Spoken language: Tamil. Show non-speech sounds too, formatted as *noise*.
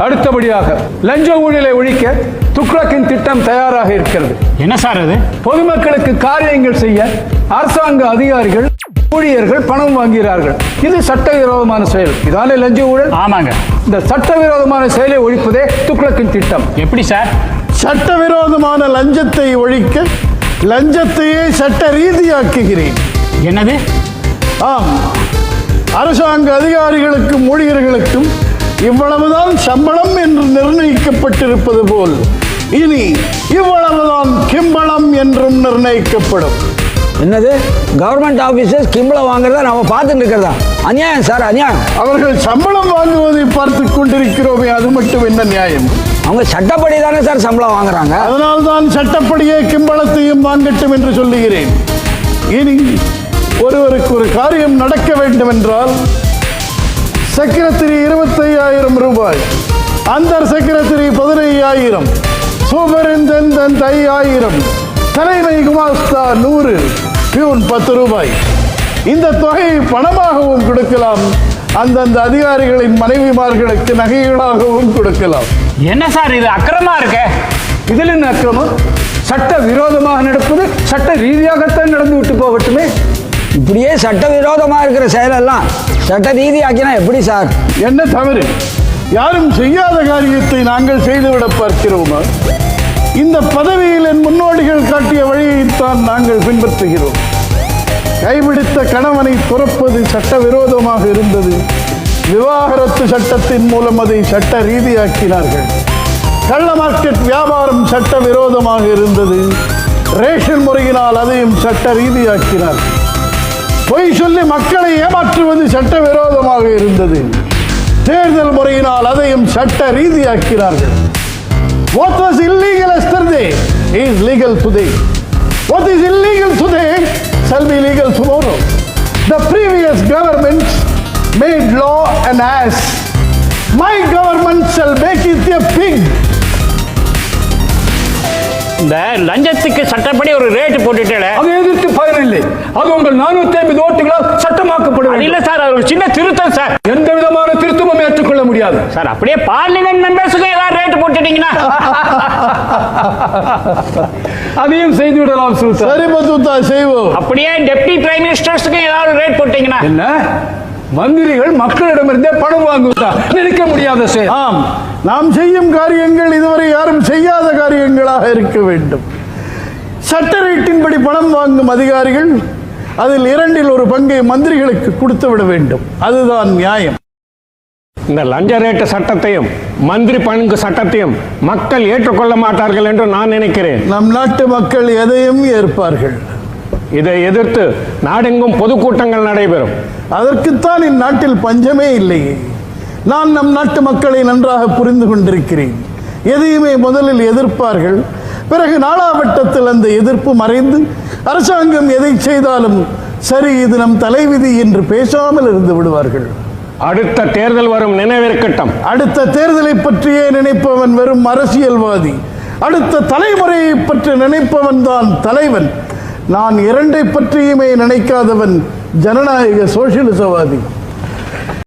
அடுத்தபடியாக லஞ்ச ஊழலை ஒழிக்க துக்ளக்கின் திட்டம் தயாராக இருக்கிறது. என்ன சார் அது? பொதுமக்களுக்கு காரியங்கள் செய்ய அரசாங்க அதிகாரிகள் ஊழியர்கள் பணம் வாங்குகிறார்கள். இது சட்டவிரோதமான செயல். இதானே லஞ்ச ஊழல்? ஆமாங்க. இந்த சட்டவிரோதமான செயலை ஒழிப்பதே துக்ளக்கின் திட்டம். எப்படி சார்? சட்டவிரோதமான லஞ்சத்தை ஒழிக்க லஞ்சத்தையே சட்ட ரீதியாக்குகிறேன். என்னது? ஆம். அரசாங்க அதிகாரிகளுக்கும் ஊழியர்களுக்கும் இவ்வளவுதான் சம்பளம் என்று நிர்ணயிக்கப்பட்டிருப்பது போல் இனி இவ்வளவுதான் கிம்பளம் என்றும் நிர்ணயிக்கப்படும். என்னது? கவர்மெண்ட் ஆஃபீஸர்ஸ் கிம்பளம் வாங்குறத? நம்ம பார்த்துட்டு இருக்கிறதா? அநியாயம் சார் அநியாயம். அவர்கள் சம்பளம் வாங்குவதை பார்த்து கொண்டிருக்கிறோமே அது மட்டும் என்ன நியாயம்? அவங்க சட்டப்படி தானே சார் சம்பளம் வாங்குறாங்க. அதனால்தான் சட்டப்படியே கிம்பளத்தையும் வாங்கட்டும் என்று சொல்லுகிறேன். இனி ஒருவருக்கு ஒரு காரியம் நடக்க வேண்டும் என்றால் செக்ரட்டரி இருபத்தையாயிரம் ரூபாய். அந்தர் செக்ரட்டரி பதினையாயிரம். சூப்பரிண்டென்டென்ட் ஐயாயிரம் தலைமை குமாஸ்தா நூறு. பியூன் பத்து ரூபாய். இந்த தொகையை பணமாகவும் கொடுக்கலாம். அந்தந்த அதிகாரிகளின் மனைவிமார்களுக்கு நகைகளாகவும் கொடுக்கலாம். என்ன சார் இது அக்கிரமா இருக்க? இதில் என்ன அக்கிரமம்? சட்ட விரோதமாக நடப்பது சட்ட ரீதியாகத்தான் நடந்து விட்டு போகட்டுமே. இப்படியே சட்டவிரோதமாக இருக்கிற செயலெல்லாம் சட்ட ரீதியாக்கினா எப்படி சார்? என்ன தவறு? யாரும் செய்யாத காரியத்தை நாங்கள் செய்துவிட பார்க்கிறோமா? இந்த பதவியில் என் முன்னோடிகள் காட்டிய வழியைத்தான் நாங்கள் பின்பற்றுகிறோம். கைபிடித்த கணவனை துறப்பது சட்டவிரோதமாக இருந்தது. விவாகரத்து சட்டத்தின் மூலம் அதை சட்ட ரீதியாக்கினார்கள் கள்ள மார்க்கெட் வியாபாரம் சட்ட விரோதமாக இருந்தது. ரேஷன் முறையினால் அதையும் சட்ட ரீதியாக்கினார்கள் பொய் சொல்லி மக்களை ஏமாற்றுவது சட்டவிரோதமாக இருந்தது தேர்தல் முறையினால் அதையும் சட்ட ரீதியாக்கிறார்கள் What was illegal yesterday is legal today. What is illegal today shall be legal tomorrow. The previous governments made law an ass. இந்த லஞ்சத்துக்கு சட்டப்படி ஒரு ரேட் போட்டுட்டே அதை எதிர்த்து பயனில்லை. அது உங்கள் நானூத்தி ஐம்பது ஓட்டுகளால் சட்டமாக்கப்பட அது வேண்டும். இல்ல சார் அது ஒரு சின்ன திருத்தம் சார். எந்த விதமான திருத்தமும் ஏற்றுக்கொள்ள முடியாது. சார் அப்படியே பார்லிமெண்ட் மெம்பர்ஸுக்கு ஏதாவது ரேட் போட்டுட்டீங்கன்னா. *laughs* அதையும் செய்து விடலாம் சுல்தான் சரி பத்துத்தா செய்வோம். அப்படியே டெப்டி பிரைம் மினிஸ்டர்ஸுக்கு ஏதாவது ரேட் போட்டீங்கன்னா. என்ன? மந்திரிகள் மக்களிடமிருந்தே பணம் வாங்குவதா? நினைக்க முடியாத செயல் ஆம். நாம் செய்யும் காரியங்கள் இதுவரை யாரும் செய்யாத காரியங்களாக இருக்க வேண்டும். சட்ட ரேட்டின்படி பணம் வாங்கும் அதிகாரிகள் அதில் இரண்டில் ஒரு பங்கை மந்திரிகளுக்கு கொடுத்து விட வேண்டும். அதுதான் நியாயம். இந்த லஞ்ச ரேட்டு சட்டத்தையும் மந்திரி பங்கு சட்டத்தையும் மக்கள் ஏற்றுக்கொள்ள மாட்டார்கள் என்று நான் நினைக்கிறேன். நம் நாட்டு மக்கள் எதையும் ஏற்பார்கள். இதை எதிர்த்து நாடெங்கும் பொதுக்கூட்டங்கள் நடைபெறும். அதற்குத்தான் இந்நாட்டில் பஞ்சமே இல்லையே. நான் நம் நாட்டு மக்களை நன்றாக புரிந்து கொண்டிருக்கிறேன். எதையுமே முதலில் எதிர்ப்பார்கள். பிறகு நாளாவட்டத்தில் அந்த எதிர்ப்பு மறைந்து அரசாங்கம் எதை செய்தாலும் சரி இது நம் தலைவிதி என்று பேசாமல் இருந்து விடுவார்கள். அடுத்த தேர்தல் வரும் நினைவிருக்கட்டும் அடுத்த தேர்தலை பற்றியே நினைப்பவன் வெறும் அரசியல்வாதி. அடுத்த தலைமுறையை பற்றி நினைப்பவன் தான் தலைவன். நான் இரண்டை பற்றியுமே நினைக்காதவன் ஜனநாயக சோசியலிசவாதி.